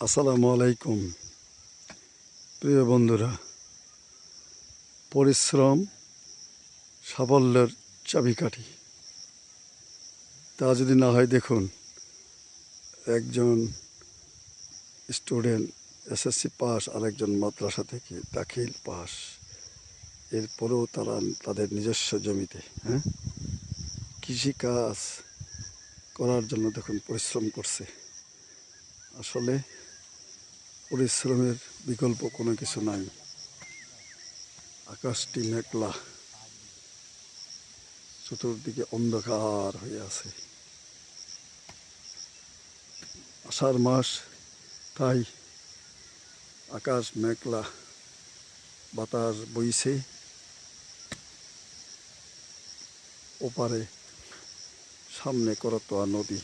আসসালামু আলাইকুম। প্রিয় বন্ধুরা, পরিশ্রম সাফল্যের চাবিকাঠি। তা যদি না হয় দেখুন, একজন স্টুডেন্ট এসএসসি পাস আর একজন মাদ্রাসা থেকে দাখিল পাস, এরপরেও তারা তাদের নিজস্ব জমিতে হ্যাঁ? কৃষিকাজ করার জন্য দেখুন পরিশ্রম করছে। আসলে পরিশ্রমের বিকল্প কোনো কিছু নাই। আকাশটি মেঘলা। চতুর্দিকে অন্ধকার হয়ে আছে। আষাঢ় মাস, তাই আকাশ মেঘলা। বাতাস বইছে। ওপারে সামনে করতোয়া নদী।